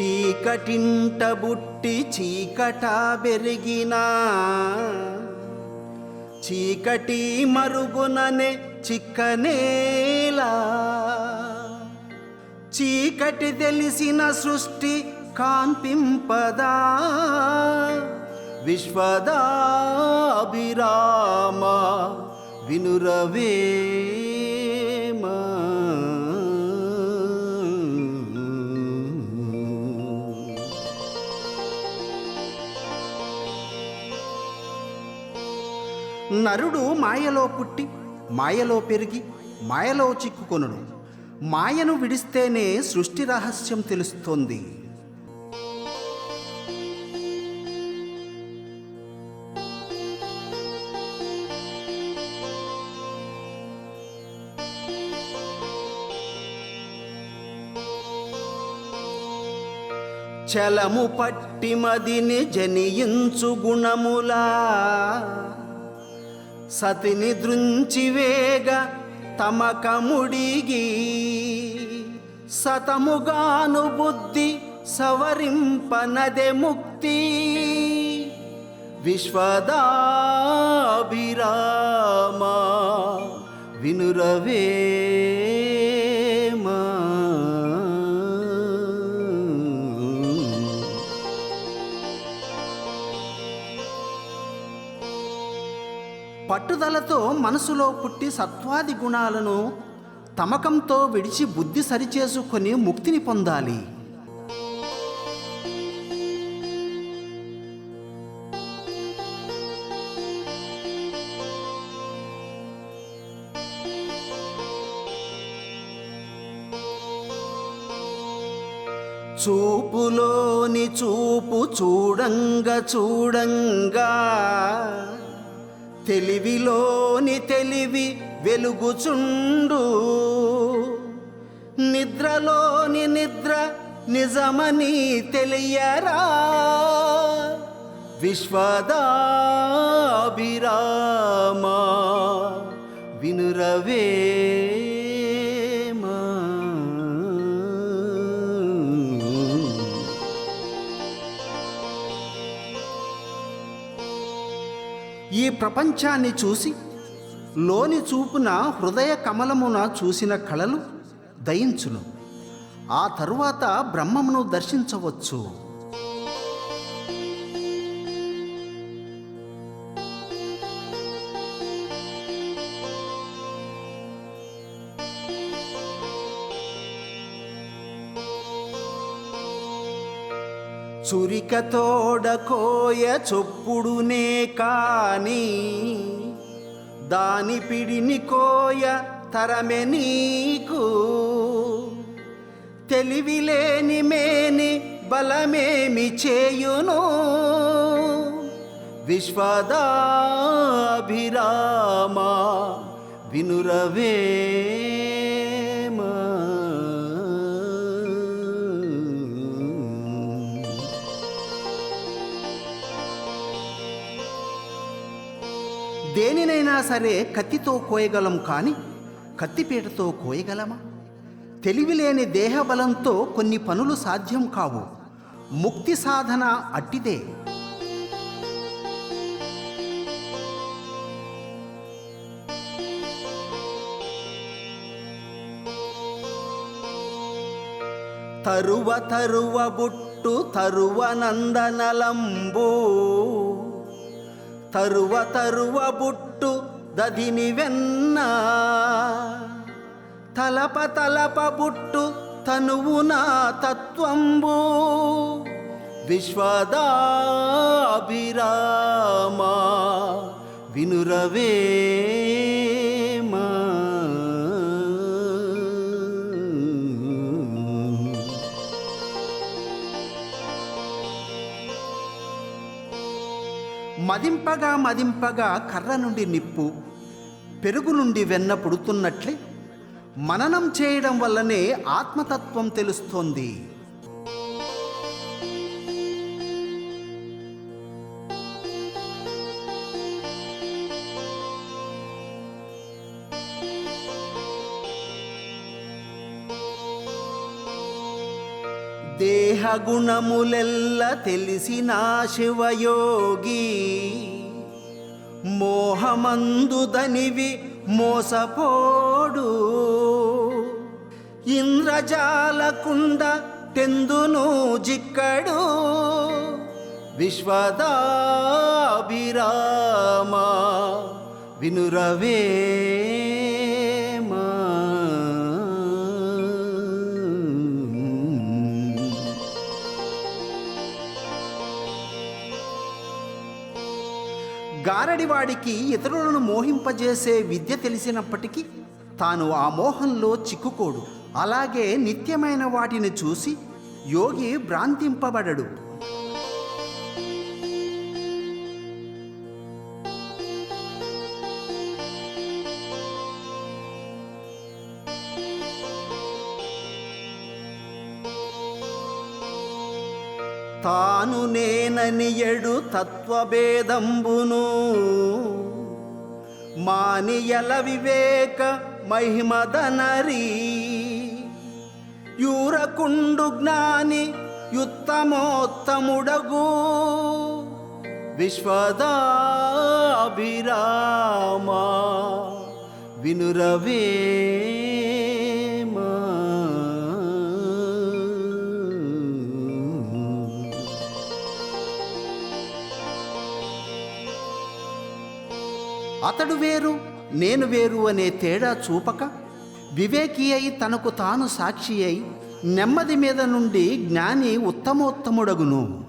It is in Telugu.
చీకటింట బుట్టి చీకట పెరిగినా చీకటి మరుగుననే చిక్కనేలా. చీకటి తెలిసిన సృష్టి కాంతింపదా. విశ్వదాభిరామ వినురవే. నరుడు మాయలో పుట్టి మాయలో పెరిగి మాయలో చిక్కుకొనుడు మాయను విడిస్తేనే సృష్టి రహస్యం తెలుస్తోంది. చలము పట్టి మదిని జనియించు గుణములా. సతిని దృంచివేగ తమకముడిగి సతముగాను బుద్ధి సవరింపనదే ముక్తి. విశ్వదాభిరామ వినురవే పట్టుదలతో మనసులో పుట్టి సత్వాది గుణాలను తమకంతో విడిచి బుద్ధి సరిచేసుకొని ముక్తిని పొందాలి. చూపులోని చూపు చూడంగ చూడంగా తెలివిలోని తెలివి వెలుగుచుండు. నిద్రలోని నిద్ర నిజమని తెలియరా? విశ్వదాభిరామా వినురవే. ఈ ప్రపంచాన్ని చూసి లోని చూపున హృదయ కమలమున చూసిన కళలు దయించును. ఆ తరువాత బ్రహ్మమును దర్శించవచ్చు. చురికతోడ కోయ చొప్పుడునే కాని దాని పిడిని కోయ తరమె నీకు. తెలివిలేని మేని బలమేమి చేయును? విశ్వదాభిరామ వినురవే సరే కత్తితో కోయగలం కానీ కత్తిపీటతో కోయగలమా? తెలివిలేని దేహబలంతో కొన్ని పనులు సాధ్యం కావు. ముక్తి సాధన అట్టిదే. తరువ తరువ బుట్టు తరువ నందనలంబు. తరువ తరువ బుట్టు దదిని వెన్న తలప తలప బుట్టు తనువున తత్వంబు. విశ్వదాభిరామా వినురవేమా. మదింపగా మదింపగా కర్ర నుండి నిప్పు. పెరుగు నుండి వెన్న పుడుతున్నట్లే మననం చేయడం వల్లనే ఆత్మతత్వం తెలుస్తోంది. దేహగుణములెల్ల తెలిసిన శివయోగి మోహమందుదనివి మోసపోడు. ఇంద్రజాలకుండ తెందును జిక్కడు. విశ్వదాభిరామ వినురవే వాడికి ఇతరులను మోహింపజేసే విద్య తెలిసినప్పటికీ తాను ఆ మోహంలో చిక్కుకోడు. అలాగే నిత్యమైన వాటిని చూసి యోగి భ్రాంతింపబడడు. తాను నేననియడు తత్వభేదంబును. మానియల వివేక మహిమదనరీ. యూరకుండు జ్ఞాని యుత్తమోత్తముడగు. విశ్వదాభిరామ వినురవే. అతడు వేరు నేను వేరు అనే తేడా చూపక వివేకి అయి తనకు తాను సాక్షి అయి నెమ్మది మీద నుండి జ్ఞాని ఉత్తమోత్తముడగును.